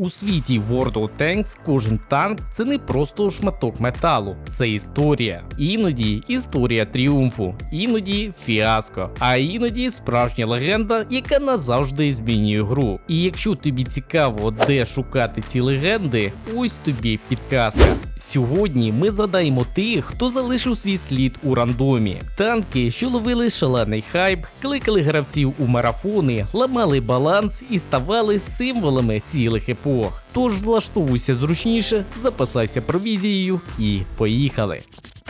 У світі World of Tanks кожен танк це не просто шматок металу, це історія. Іноді історія тріумфу, іноді фіаско, а іноді справжня легенда, яка назавжди змінює гру. І якщо тобі цікаво, де шукати ці легенди, ось тобі підказка. Сьогодні ми задаємо тих, хто залишив свій слід у рандомі. Танки, що ловили шалений хайп, кликали гравців у марафони, ламали баланс і ставали символами цілих епох. Тож влаштовуйся зручніше, запасайся провізією і поїхали.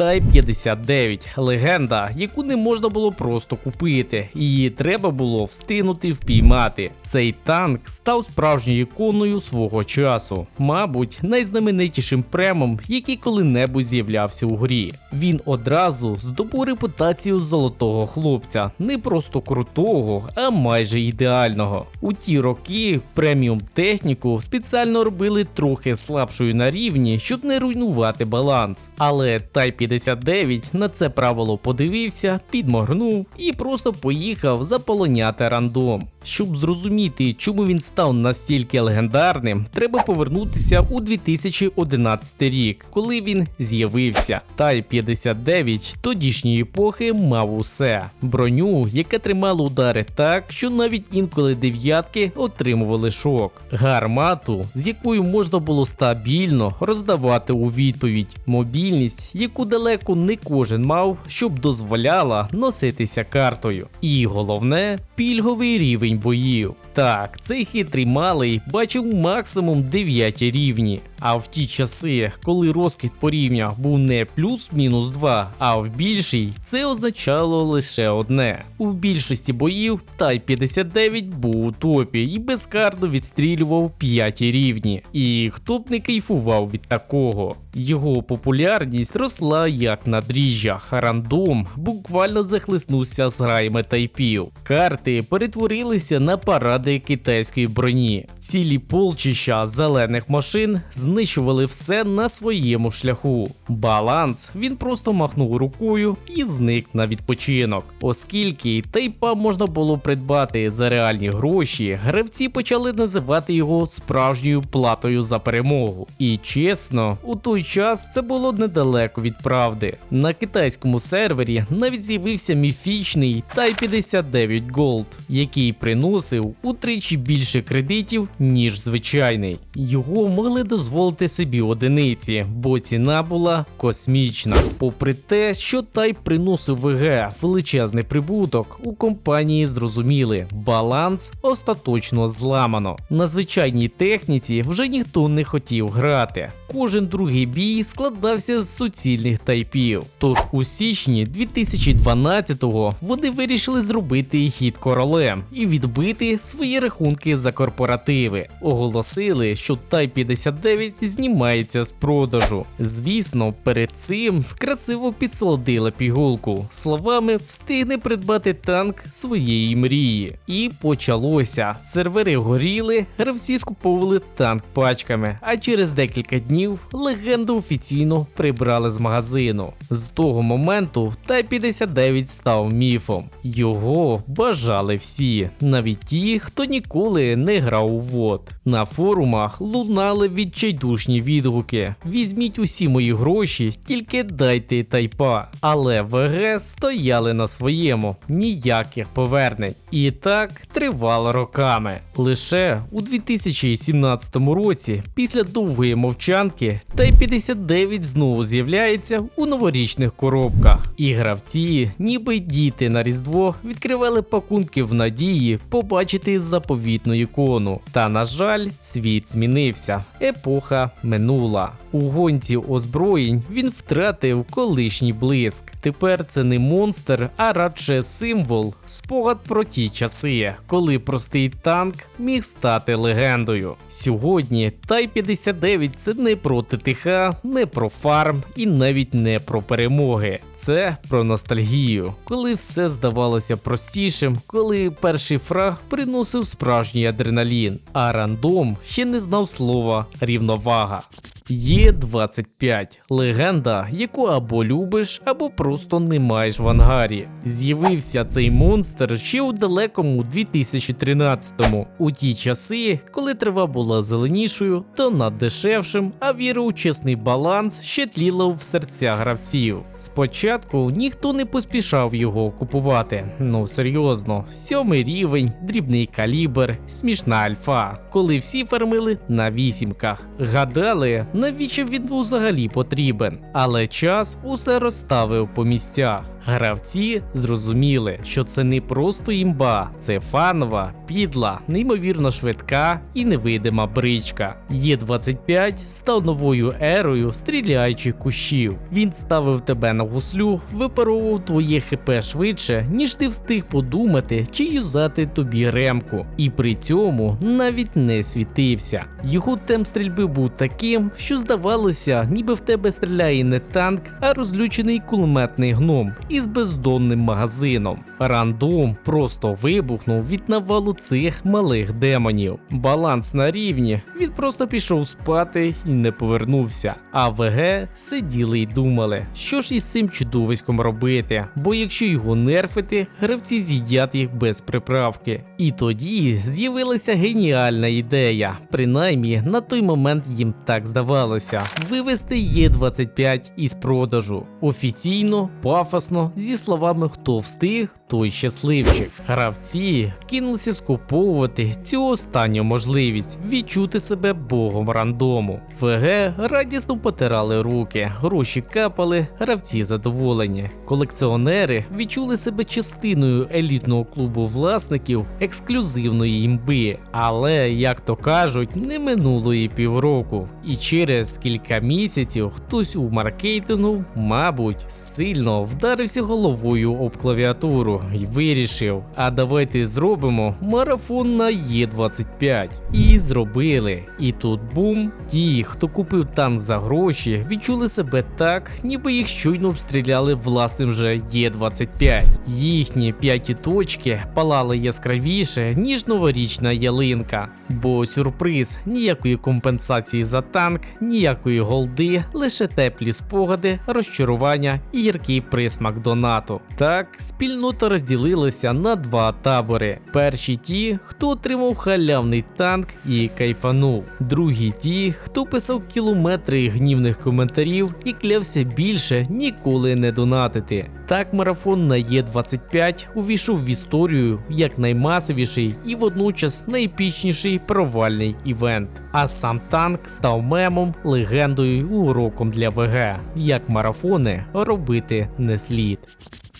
Type 59 легенда, яку не можна було просто купити, її треба було встигнути впіймати. Цей танк став справжньою іконою свого часу, мабуть, найзнаменитішим премом, який коли-небудь з'являвся у грі. Він одразу здобув репутацію золотого хлопця, не просто крутого, а майже ідеального. У ті роки преміум техніку спеціально робили трохи слабшою на рівні, щоб не руйнувати баланс. Але Type 59 на це правило подивився, підморгнув і просто поїхав заполоняти рандом. Щоб зрозуміти, чому він став настільки легендарним, треба повернутися у 2011 рік, коли він з'явився. Type 59 тодішньої епохи мав усе: броню, яка тримала удари так, що навіть інколи дев'ятки отримували шок, гармату, з якою можна було стабільно роздавати у відповідь, мобільність, яку далеко не кожен мав, щоб дозволяла носитися картою. І головне пільговий рівень боїв. Так, цей хитрий малий бачив максимум 9 рівні. А в ті часи, коли розкид по рівнях був не плюс-мінус 2, а в більшій, це означало лише одне: у більшості боїв Type 59 був у топі і безкарно відстрілював 5 рівні. І хто б не кайфував від такого? Його популярність росла як на дріжджах, рандом буквально захлиснувся з граями тайпів. Карти перетворилися на паради китайської броні. Цілі полчища зелених машин знищували все на своєму шляху. Баланс він просто махнув рукою і зник на відпочинок. Оскільки тайпа можна було придбати за реальні гроші, гравці почали називати його справжньою платою за перемогу. І чесно, у той час це було недалеко від правди. На китайському сервері навіть з'явився міфічний Type 59 Gold, який приносив утричі більше кредитів, ніж звичайний. Його могли дозволити собі одиниці, бо ціна була космічна. Попри те, що Type приносив ВГ величезний прибуток, у компанії зрозуміли, баланс остаточно зламано. На звичайній техніці вже ніхто не хотів грати. Кожен другий бій складався з суцільних тайпів. Тож у січні 2012-го вони вирішили зробити хід королем і відбити свої рахунки за корпоративи. Оголосили, що Type 59 знімається з продажу. Звісно, перед цим красиво підсолодила пігулку словами встигне придбати танк своєї мрії. І почалося. Сервери горіли, гравці скуповували танк пачками, а через декілька днів легенду офіційно прибрали з магазину. З того моменту Type 59 став міфом. Його бажали всі, навіть ті, хто ніколи не грав у вод. На форумах лунали відчайдушні відгуки. Візьміть усі мої гроші, тільки дайте тайпа. Але ВГ стояли на своєму, ніяких повернень. І так тривало роками. Лише у 2017 році, після довгої мовчанки, Type 59 знову з'являється у новорічних коробках. І гравці, ніби діти на Різдво, відкривали пакунки в надії побачити заповітну ікону. Та на жаль, світ змінився. Епоха минула. У гонці озброєнь він втратив колишній блиск. Тепер це не монстр, а радше символ, спогад про ті часи, коли простий танк міг стати легендою. Сьогодні Type 59 це не про ТТХ, не про фарм і навіть не про перемоги. Це про ностальгію, коли все здавалося простішим, коли перший фраг приносив справжній адреналін, а рандом ще не знав слова рівновага. Є 25 легенда, яку або любиш, або просто не маєш в ангарі. З'явився цей монстр ще у далекому 2013-му, у ті часи, коли трава була зеленішою, то наддешевшим, а віра у чесний баланс ще тліла в серця гравців. Спочатку ніхто не поспішав його купувати. Ну серйозно, сьомий рівень, дрібний калібр, смішна альфа, коли всі фармили на вісімках. Гадали, навіщо він взагалі потрібен, але час усе розставив по місцях. Гравці зрозуміли, що це не просто імба, це фанова, підла, неймовірно швидка і невидима бричка. Є25 став новою ерою стріляючих кущів. Він ставив тебе на гуслю, випаровував твоє хп швидше, ніж ти встиг подумати чи юзати тобі ремку. І при цьому навіть не світився. Його темп стрільби був таким, що здавалося, ніби в тебе стріляє не танк, а розлючений кулеметний гном із бездонним магазином. Рандом просто вибухнув від навалу цих малих демонів. Баланс на рівні, він просто пішов спати і не повернувся. А ВГ сиділи й думали, що ж із цим чудовиськом робити, бо якщо його нерфити, гравці з'їдять їх без приправки. І тоді з'явилася геніальна ідея, принаймні на той момент їм так здавалося, вивести Є25 із продажу. Офіційно, пафосно, зі словами хто встиг, той щасливчик. Гравці кинулися скуповувати цю останню можливість відчути себе богом рандому. ВГ радісно потирали руки, гроші капали, гравці задоволені. Колекціонери відчули себе частиною елітного клубу власників ексклюзивної імби. Але, як то кажуть, не минуло і півроку. І через кілька місяців хтось у маркетингу, мабуть, сильно вдарився головою об клавіатуру і вирішив: а давайте зробимо марафон на Є25. І зробили. І тут бум. Ті, хто купив танк за гроші, відчули себе так, ніби їх щойно обстріляли власним же Є25. Їхні п'яті точки палали яскравіше, ніж новорічна ялинка. Бо сюрприз ніякої компенсації за танк, ніякої голди, лише теплі спогади, розчарування і гіркий присмак донату. Так, спільнота розділилася на два табори. Перші ті, хто отримав халявний танк і кайфанув. Другі ті, хто писав кілометри гнівних коментарів і клявся більше ніколи не донатити. Так марафон на Є25 увійшов в історію як наймасовіший і водночас найпічніший провальний івент. А сам танк став мемом, легендою уроком для ВГ, як марафони робити не слід.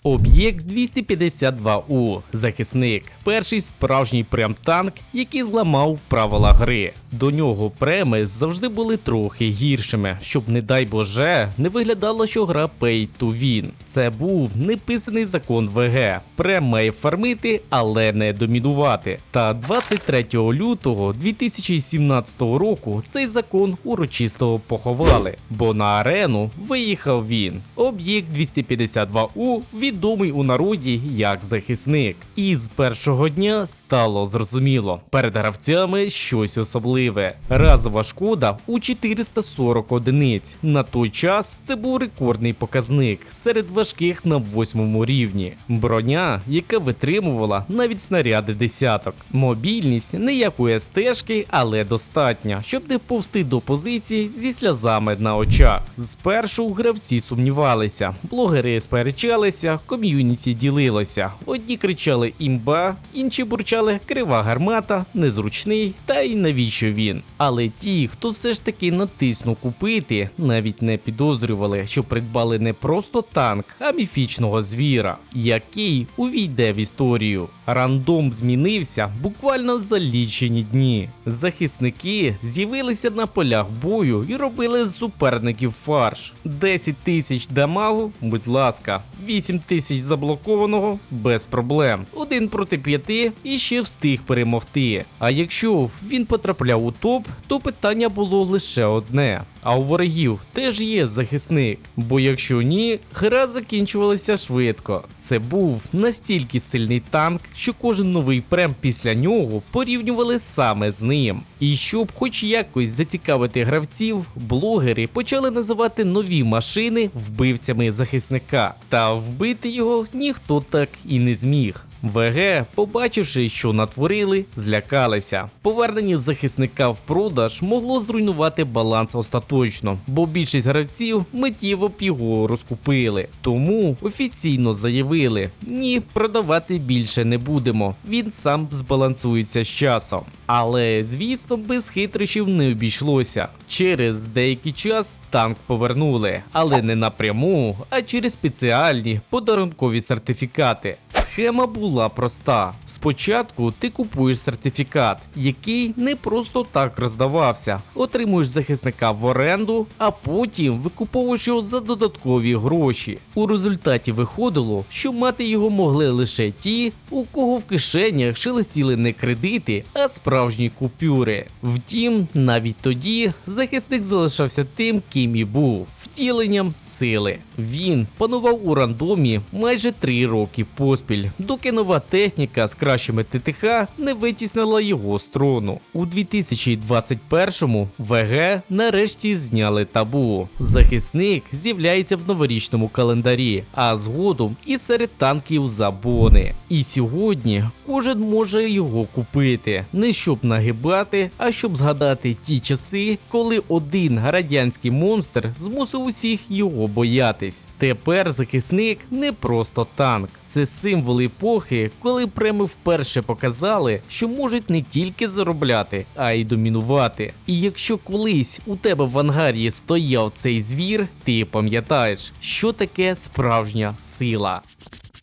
Об'єкт 252У захисник. Перший справжній прем-танк, який зламав правила гри. До нього преми завжди були трохи гіршими, щоб, не дай Боже, не виглядало, що гра pay to win. Це був неписаний закон ВГ. Прем має фармити, але не домінувати. Та 23 лютого 2017 року цей закон урочисто поховали, бо на арену виїхав він. Об'єкт 252У відомий у народі як захисник. І з першого дня стало зрозуміло, перед гравцями щось особливе. Разова шкода у 440 одиниць. На той час це був рекордний показник серед важких на восьмому рівні. Броня, яка витримувала навіть снаряди десяток. Мобільність не як у стежки, але достатня, щоб не повсти до позиції зі сльозами на очах. Спершу гравці сумнівалися, блогери сперечалися, ком'юніті ділилося. Одні кричали імба, інші бурчали крива гармата, незручний, та й навіщо він. Але ті, хто все ж таки натиснув купити, навіть не підозрювали, що придбали не просто танк, а міфічного звіра, який увійде в історію. Рандом змінився буквально за лічені дні. Захисники з'явилися на полях бою і робили з суперників фарш. 10 тисяч дамагу, будь ласка, 8 тисяч заблокованого без проблем. Один проти п'яти і ще встиг перемогти. А якщо він потрапляв у топ, то питання було лише одне: а у ворогів теж є захисник. Бо якщо ні, гра закінчувалася швидко. Це був настільки сильний танк, що кожен новий прем після нього порівнювали саме з ним. І щоб хоч якось зацікавити гравців, блогери почали називати нові машини вбивцями захисника. Та вбити його ніхто так і не зміг. ВГ, побачивши, що натворили, злякалися. Повернення захисника в продаж могло зруйнувати баланс остаточно, бо більшість гравців миттєво його розкупили. Тому офіційно заявили: ні, продавати більше не будемо. Він сам збалансується з часом. Але звісно, без хитрощів не обійшлося. Через деякий час танк повернули, але не напряму, а через спеціальні подарункові сертифікати. Схема була проста. Спочатку ти купуєш сертифікат, який не просто так роздавався. Отримуєш захисника в оренду, а потім викуповуєш його за додаткові гроші. У результаті виходило, що мати його могли лише ті, у кого в кишенях шелестіли не кредити, а справжні купюри. Втім, навіть тоді захисник залишався тим, ким і був втіленням сили. Він панував у рандомі майже три роки поспіль, доки нова техніка з кращими ТТХ не витіснила його з трону. У 2021-му ВГ нарешті зняли табу. Захисник з'являється в новорічному календарі, а згодом і серед танків забони. І сьогодні кожен може його купити, не щоб нагибати, а щоб згадати ті часи, коли один радянський монстр змусив усіх його боятись. Тепер захисник не просто танк. Це символ епохи, коли преми вперше показали, що можуть не тільки заробляти, а й домінувати. І якщо колись у тебе в ангарі стояв цей звір, ти пам'ятаєш, що таке справжня сила.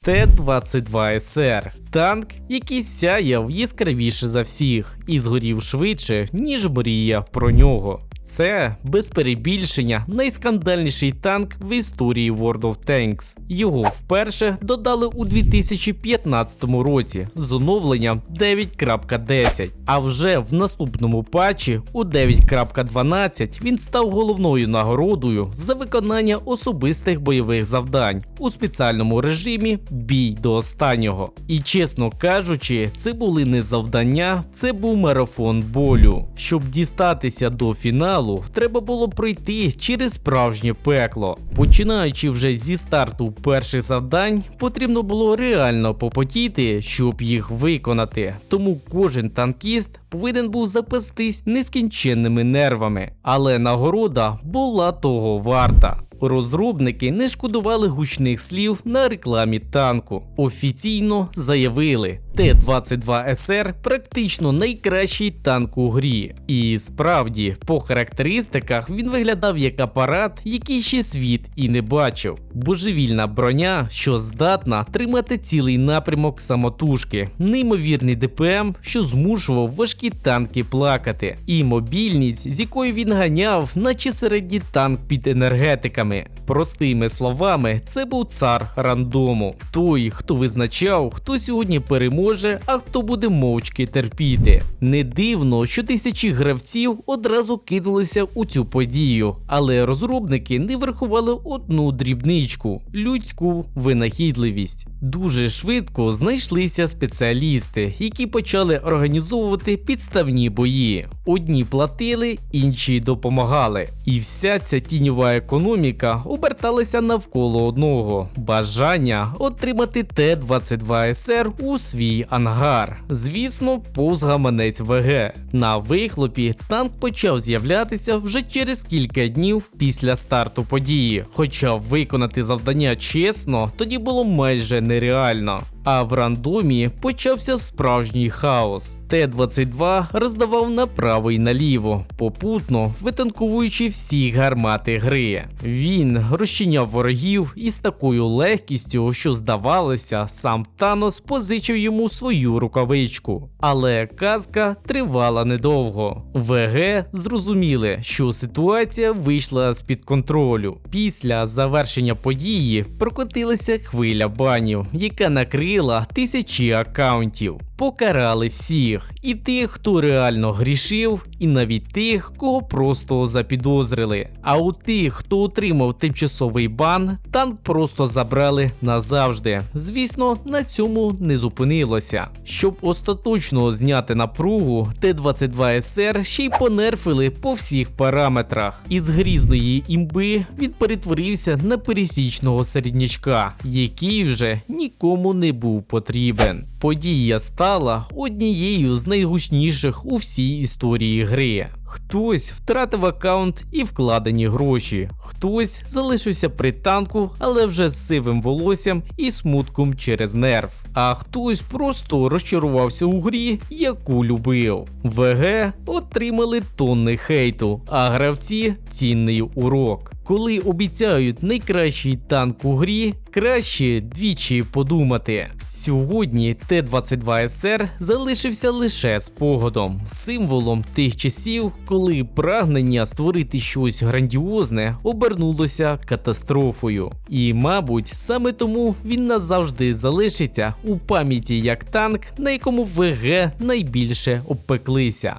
Т-22СР танк, який сяяв яскравіше за всіх і згорів швидше, ніж мрія про нього. Це без перебільшення найскандальніший танк в історії World of Tanks. Його вперше додали у 2015 році з оновленням 9.10. А вже в наступному патчі у 9.12 він став головною нагородою за виконання особистих бойових завдань у спеціальному режимі бій до останнього. І чесно кажучи, це були не завдання, це був марафон болю. Щоб дістатися до фіналу треба було пройти через справжнє пекло. Починаючи вже зі старту перших завдань, потрібно було реально попотіти, щоб їх виконати. Тому кожен танкіст повинен був запастись нескінченними нервами, але нагорода була того варта. Розробники не шкодували гучних слів на рекламі танку. Офіційно заявили, Т-22СР практично найкращий танк у грі. І справді, по характеристиках він виглядав як апарат, який ще світ і не бачив. Божевільна броня, що здатна тримати цілий напрямок самотужки, неймовірний ДПМ, що змушував важкі танки плакати, і мобільність, з якою він ганяв, наче середній танк під енергетиками. Простими словами, це був цар рандому. Той, хто визначав, хто сьогодні переможе, а хто буде мовчки терпіти. Не дивно, що тисячі гравців одразу кинулися у цю подію, але розробники не врахували одну дрібничку людську винахідливість. Дуже швидко знайшлися спеціалісти, які почали організовувати підставні бої. Одні платили, інші допомагали. І вся ця тіньова економіка оберталася навколо одного бажання отримати Т-22СР у свій ангар. Звісно, повз гаманець ВГ. На вихлопі танк почав з'являтися вже через кілька днів після старту події. Хоча виконати завдання чесно, тоді було майже нереально. А в рандомі почався справжній хаос. Т-22 роздавав направо і наліво, попутно витанковуючи всі гармати гри. Він розчиняв ворогів із такою легкістю, що здавалося, сам Танос позичив йому свою рукавичку. Але казка тривала недовго. ВГ зрозуміли, що ситуація вийшла з під контролю. Після завершення події прокотилася хвиля банів, яка накрила створила тисячі акаунтів. Покарали всіх, і тих, хто реально грішив, і навіть тих, кого просто запідозрили. А у тих, хто отримав тимчасовий бан, танк просто забрали назавжди. Звісно, на цьому не зупинилося. Щоб остаточно зняти напругу, Т-22СР ще й понерфили по всіх параметрах. Із грізної імби він перетворився на пересічного середнячка, який вже нікому не був потрібен. Подія стала однією з найгучніших у всій історії гри. Хтось втратив аккаунт і вкладені гроші, хтось залишився при танку, але вже з сивим волоссям і смутком через нерв. А хтось просто розчарувався у грі, яку любив. ВГ отримали тонни хейту, а гравці цінний урок. Коли обіцяють найкращий танк у грі, краще двічі подумати. Сьогодні Т-22СР залишився лише спогадом, символом тих часів, коли прагнення створити щось грандіозне обернулося катастрофою. І, мабуть, саме тому він назавжди залишиться у пам'яті як танк, на якому ВГ найбільше обпеклися.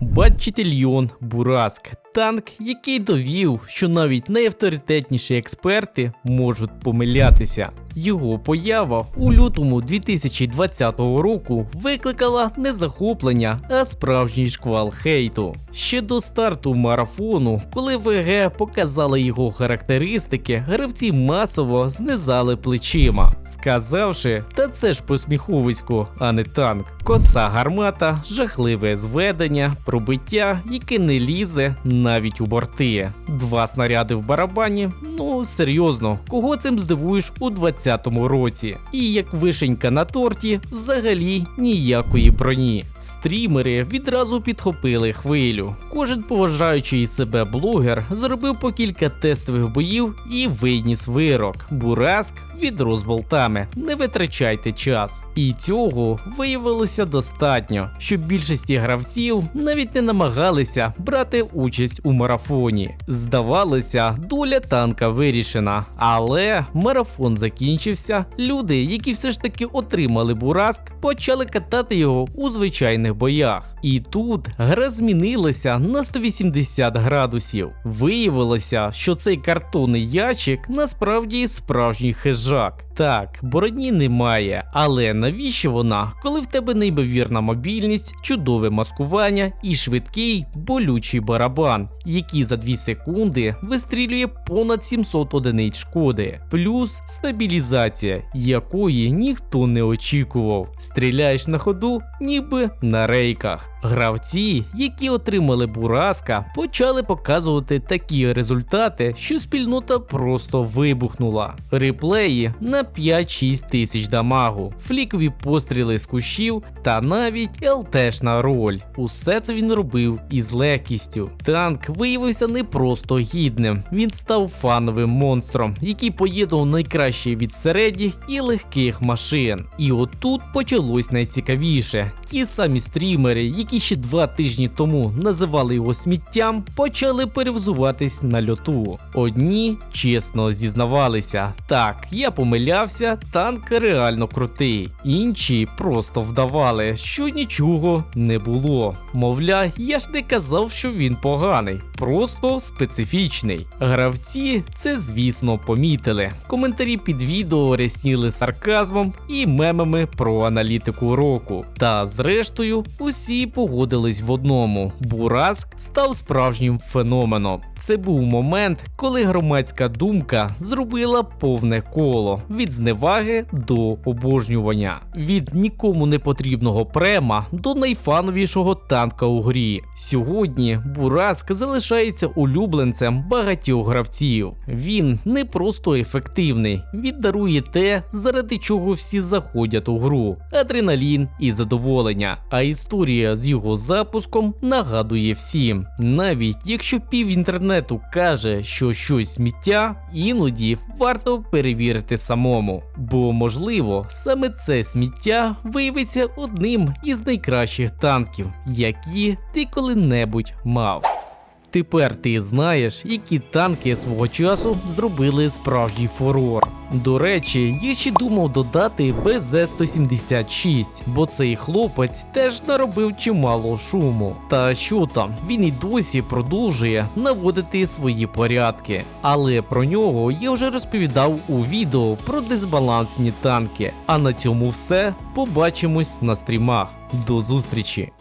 Батчетельйон Бураск танк, який довів, що навіть найавторитетніші експерти можуть помилятися. Його поява у лютому 2020 року викликала не захоплення, а справжній шквал хейту. Ще до старту марафону, коли ВГ показали його характеристики, гравці масово знизали плечима, сказавши, та це ж посміховисько, а не танк. Коса гармата, жахливе зведення, пробиття, яке не лізе навіть у борти. Два снаряди в барабані. Ну серйозно, кого цим здивуєш у 20-му році? І як вишенька на торті, взагалі ніякої броні. Стрімери відразу підхопили хвилю. Кожен поважаючий себе блогер зробив по кілька тестових боїв і виніс вирок. Бураск відро з болтами. Не витрачайте час. І цього виявилося достатньо, щоб більшості гравців навіть не намагалися брати участь у марафоні. Здавалося, доля танка вирішена, але марафон закінчився. Люди, які все ж таки отримали бураск, почали катати його у звичайних боях. І тут гра змінилася на 180 градусів. Виявилося, що цей картонний ящик насправді справжній хижак. Так, бороні немає, але навіщо вона, коли в тебе неймовірна мобільність, чудове маскування і швидкий болючий барабан, який за 2 секунди вистрілює понад 700 одиниць шкоди, плюс стабілізація, якої ніхто не очікував. Стріляєш на ходу, ніби на рейках. Гравці, які отримали бураска, почали показувати такі результати, що спільнота просто вибухнула. Реплеї на 5-6 тисяч дамагу, флікові постріли з кущів та навіть ЛТшна роль. Усе це він робив із легкістю. Танк виявився не просто гідним, він став фановим монстром, який поєднав найкраще від середніх і легких машин. І отут почалось найцікавіше. Ті самі стрімери, які ще два тижні тому називали його сміттям, почали перевзуватись на льоту. Одні чесно зізнавалися, так, я помилявся, танк реально крутий. Інші просто вдавали, що нічого не було. Мовля, я ж не казав, що він поганий, просто специфічний. Гравці це, звісно, помітили. Коментарі під відео рясніли сарказмом і мемами про аналітику року. Та зрештою, усі погодились в одному: Бураск став справжнім феноменом. Це був момент, коли громадська думка зробила повне коло від зневаги до обожнювання, від нікому не потрібного према до найфановішого танка у грі. Сьогодні Бураск залишається улюбленцем багатьох гравців. Він не просто ефективний, він дарує те, заради чого всі заходять у гру: адреналін і задоволення. А історія з його запуском нагадує всім, навіть якщо пів інтернету каже, що щось сміття, іноді варто перевірити самому. Бо можливо, саме це сміття виявиться одним із найкращих танків, які ти коли-небудь мав. Тепер ти знаєш, які танки свого часу зробили справжній фурор. До речі, я ще думав додати БЗ-176, бо цей хлопець теж наробив чимало шуму. Та що там, він і досі продовжує наводити свої порядки. Але про нього я вже розповідав у відео про дисбалансні танки. А на цьому все. Побачимось на стрімах. До зустрічі!